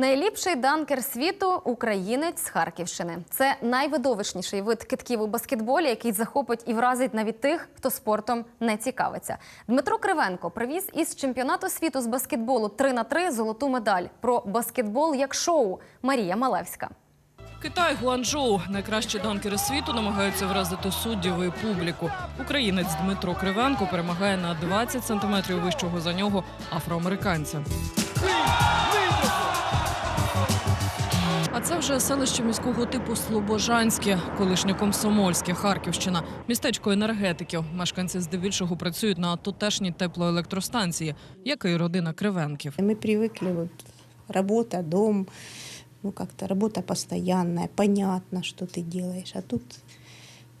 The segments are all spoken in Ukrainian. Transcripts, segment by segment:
Найліпший данкер світу українець з Харківщини. Це найвидовищніший вид китків у баскетболі, який захопить і вразить навіть тих, хто спортом не цікавиться. Дмитро Кривенко привіз із чемпіонату світу з баскетболу 3 на 3 золоту медаль про баскетбол як шоу. Марія Малевська. Китай Гуанчжоу. Найкращі данкери світу намагаються вразити суддів і публіку. Українець Дмитро Кривенко перемагає на 20 сантиметрів вищого за нього афроамериканця. А це вже селище міського типу Слобожанське, колишнє Комсомольське, Харківщина, містечко енергетиків. Мешканці здебільшого працюють на тутешній теплоелектростанції, як і родина Кривенків. Мы привыкли вот работа, дом, ну как-то работа постоянная, понятно, что ты делаешь, а тут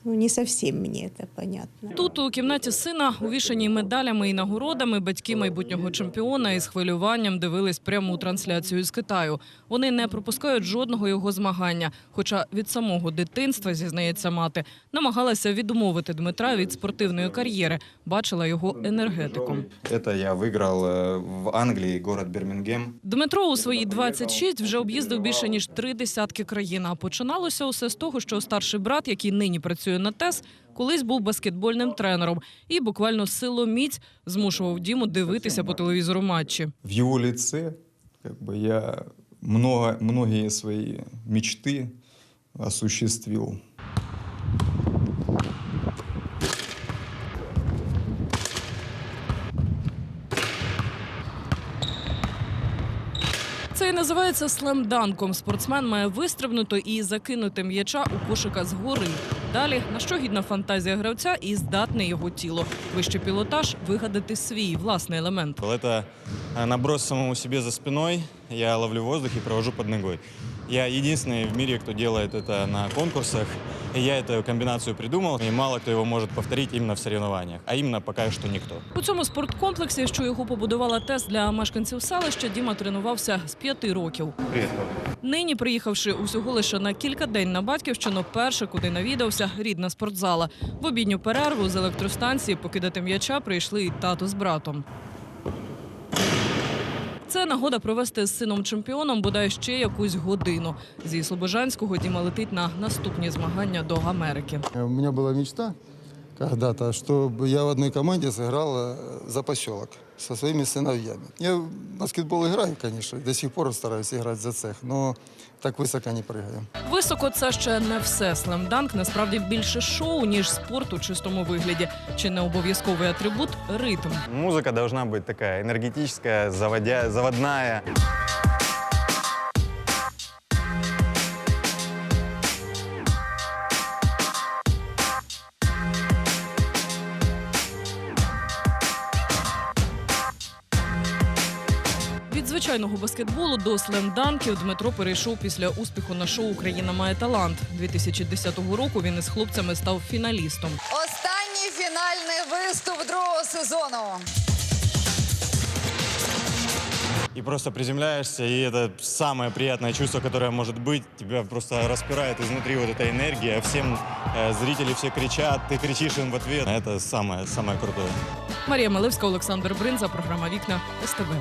ну, не совсем мне это понятно. Тут у кімнаті сина, увішаній медалями і нагородами, батьки майбутнього чемпіона із хвилюванням дивились пряму трансляцію з Китаю. Вони не пропускають жодного його змагання. Хоча від самого дитинства, зізнається мати, намагалася відмовити Дмитра від спортивної кар'єри, бачила його енергетиком. Это я выиграл э, в Англии, город Бирмингем. Дмитро у свої 26 вже об'їздив більше ніж три десятки країн. А починалося усе з того, що старший брат, який нині працює на ТЕС, колись був баскетбольним тренером і буквально силоміць змушував Діму дивитися по телевізору матчі. В його ліце якби я много, свої свои мечты осуществил. Це і називається слемданком. Спортсмен має вистрибнути і закинути м'яча у кошика згори. Далі на що гідна фантазія гравця і здатне його тіло. Вище пілотаж вигадати свій власний елемент. Это э, наброс самому себе за спиной. Я ловлю воздух и провожу под ногой. Я единственный в мире, кто делает это на конкурсах. И я эту комбинацию придумал, и мало кто его может повторить именно в соревнованиях. А именно пока что никто. У цьому спорткомплексі, що його побудувала ТЕС для мешканців селища, Діма тренувався з п'яти років. Нині, приїхавши усього лише на кілька день на батьківщину, перше, куди навідався, рідна спортзала. В обідню перерву з електростанції покидати м'яча прийшли і тато з братом. Це нагода провести з сином чемпіоном бодай ще якусь годину. Зі Слобожанського Діма летить на наступні змагання до Америки. У мене була мечта когда-то, чтобы я в одной команде сыграл э, за поселок со своими сыновьями. Я в баскетбол играю, конечно, до сих пор стараюсь играть за цех, но так высоко не прыгаю. Високо це ще не все. Слемданк насправді більше шоу, ніж спорт у чистому вигляді. Чи не обов'язковий атрибут ритм. Музыка должна быть такая энергетическая, заводя, заводная. звичайного баскетболу до слемданків Дмитро перейшов після успіху на шоу Україна має талант. 2010 року він із хлопцями став фіналістом. Останній фінальний виступ другого сезону. И просто приземляешься, и это самое приятное чувство, которое может быть. Тебя просто распирает изнутри вот эта энергия. Всем э, зрители все кричат, ты кричишь им в ответ. Это самое, самое крутое. Марія Малевська, Олександр Бринза, програма Вікна СТБ.